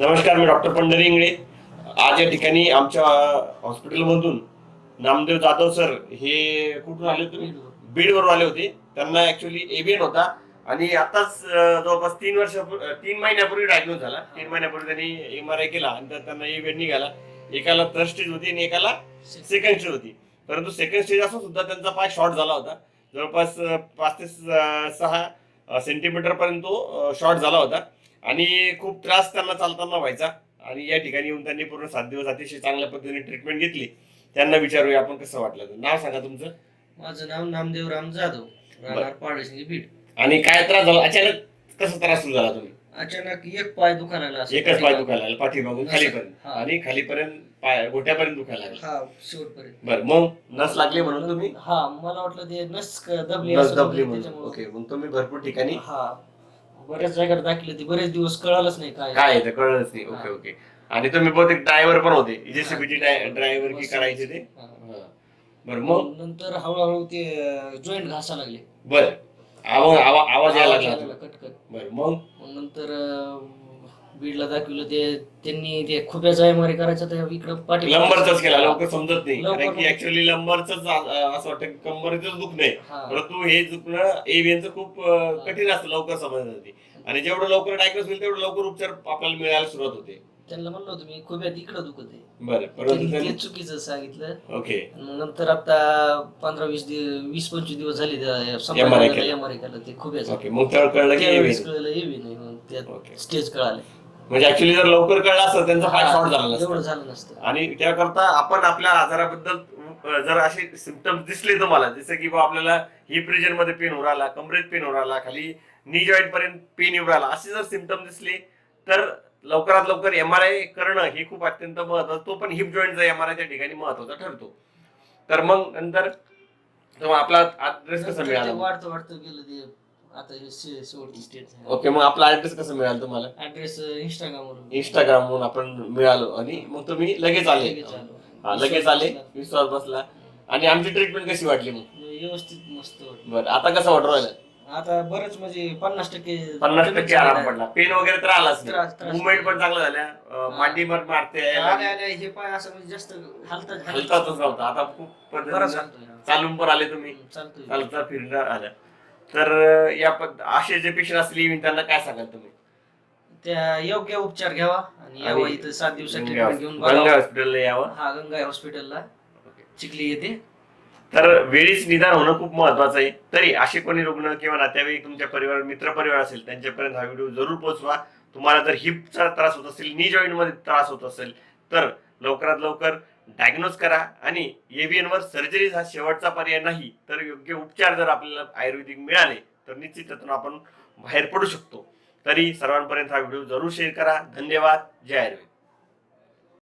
नमस्कार मी डॉक्टर पंढरी इंगळे. आज या ठिकाणी आमच्या हॉस्पिटलमधून नामदेव जाधव सर हे कुठून आले होते? बीडवरून आले होते. त्यांना ऍक्च्युली एबीएन होता. आणि आताच जवळपास तीन वर्ष तीन महिन्यापूर्वी डायग्नोज झाला. तीन महिन्यापूर्वी त्यांनी एम आर आय केला आणि त्यांना एबीएन निघाला. एकाला थर्ड स्टेज होती आणि एकाला सेकंड स्टेज होती. परंतु सेकंड स्टेज असून सुद्धा त्यांचा पाय शॉर्ट झाला होता. जवळपास पाच ते सहा सेंटीमीटर पर्यंत शॉर्ट झाला होता. आणि खूप त्रास त्यांना चालताना व्हायचा. आणि या ठिकाणी येऊन त्यांनी पूर्ण सात दिवस अतिशय चांगल्या पद्धतीने ट्रीटमेंट घेतली. त्यांना विचारूया आपण कसं वाटलं. नाव सांगा तुमचं. माझं नाव नामदेव राम जाधव. राहणार बीड. आणि काय त्रास झाला? अचानक कसा त्रास सुरू झाला तुम्ही? अचानक एक पाय दुखायला लागला. एकच पाय दुखायला लागला पाठीमागून खालीपर्यंत. आणि खालीपर्यंत पाय गोट्यापर्यंत दुखायला लागला. हा शेवटपर्यंत. बरं मग नस लागली म्हणून तुम्ही? हा मला वाटलं ते नस दबली नस दबली म्हणून. ओके मग तुम्ही भरपूर ठिकाणी हा. बऱ्याच जागेवर दाखले ते बरेच दिवस कळालंच नाही काय. काय आहे ते कळलंच नाही. ओके. ओके आणि तुम्ही बहुतेक ड्रायव्हर पण होते. जेसीबीची ड्रायव्हर की करायचे ते. हा. हा. बरं मग? नंतर हळूहळू ते जॉईंट घासा लागले. बर. आवाज आवा- आवाज यायला लागला कटकट बर मग? मग नंतर अं, बीडला दाखवलं ते त्यांनी ते खुप्याचा एमआरआय करायचा त्या इकडं पाठी लंबरचाच केला लवकर समजत नाही. लवकर कारण की ऍक्च्युअली लंबरच असं वाटतं कंबरच दुखणं आहे. हा. परंतु हे दुखणं एव्हियनचं खूप अं, कठीण असतं लवकर समजण्यासाठी आणि जेवढं लवकर डायग्नोस होईल तेवढं लवकर उपचार आपल्याला मिळायला सुरुवात होते. त्यांना म्हणलं होतं मी खुब्यात इकडं दुखत आहे. बरं परंतु त्यांनी ते त्यांनी- चुकीचं सांगितलं. ओके. आणि मग नंतर आता पंधरा वीस दिवस वीस पंचवीस दिवस झाले MRI केलं. ते खुब्याचं ओके मग कळलं की त्यावेळेस AVN. कळलं येवी नाही मग ओके. त्यात स्टेज कळाले. म्हणजे ऍक्च्युली जर लवकर कळलं असतं त्यांचा पाय शॉर्ट झाला नसता. एवढं झालं नसतं. आणि त्याकरता आपण आपल्या आजाराबद्दल जर असे सिमटम्स दिसले तुम्हाला जसं की बा आपल्याला हिप रिजनमध्ये पेन होऊ राहिला कमरेत पेन होऊ राहिला खाली नी जॉईंट पर्यंत पेन येऊ राहिला असे जर सिमटम दिसले तर लवकरात लवकर एम आर आय करणं हे खूप अत्यंत महत्वाचं तो पण हिप जॉईंटचा एम आर आय त्या ठिकाणी महत्त्वाचा ठरतो. तर मग नंतर आपला ऍड्रेस कसा मिळाला? वाढतं वाढतं गेलं ते. आता हे शे- शेवटची स्टेज ओके मग आपला ऍड्रेस कसा मिळाला तुम्हाला? ऍड्रेस इंस्टाग्राम वरून इंस्टाग्रामवरून आपण मिळालो आणि मग तुम्ही लगेच आले. लगेच आलो. हा, लगेच आले विश्वास बसला. आणि आमची ट्रीटमेंट कशी वाटली मग? व्यवस्थित मस्त वाटलं. बरं आता कसं वाटू राहिलं? आता बरंच म्हणजे पन्नास टक्के पन्नास टक्के आराम पडला. पेन वगैरे तर आलाच त्रास- त्रास मुवमेंट पण चांगला झाल्या अं, मांडी पण मारते. हे पाय असं म्हणजे जास्त हलतात हलतातच नव्हता. आता खूप बरं पद्धतीने चालतोय. चालून पण आले तुम्ही. चालतोय. चालता फिरणं आलं. तर या पद्ध- असे जे पेशंट असले त्यांना काय सांगाल तुम्ही? त्या योग्य उपचार घ्यावा आणि यावं आणि इथं सात दिवसात गंगा ट्रीटमेंट घेऊन गंगा बघावं. हॉस्पिटलला यावं. हा गंगा हॉस्पिटलला चिखली येते. तर वेळीच निदान होणं खूप महत्वाचं आहे. तरी असे कोणी रुग्ण किंवा नातेवाईक तुमच्या परिवार मित्र परिवार असेल त्यांच्यापर्यंत हा व्हिडिओ जरूर पोहोचवा. तुम्हाला जर हिपचा त्रास होत असेल नी जॉईंटमध्ये त्रास होत असेल तर लवकरात लवकर डायग्नोज करा आणि एव्हीएनवर सर्जरी हा शेवटचा पर्याय नाही तर योग्य उपचार जर आपल्याला आयुर्वेदिक मिळाले तर निश्चित त्यातून आपण बाहेर पडू शकतो. तरी सर्वांपर्यंत हा व्हिडिओ जरूर शेअर करा. धन्यवाद. जय आयुर्वेद.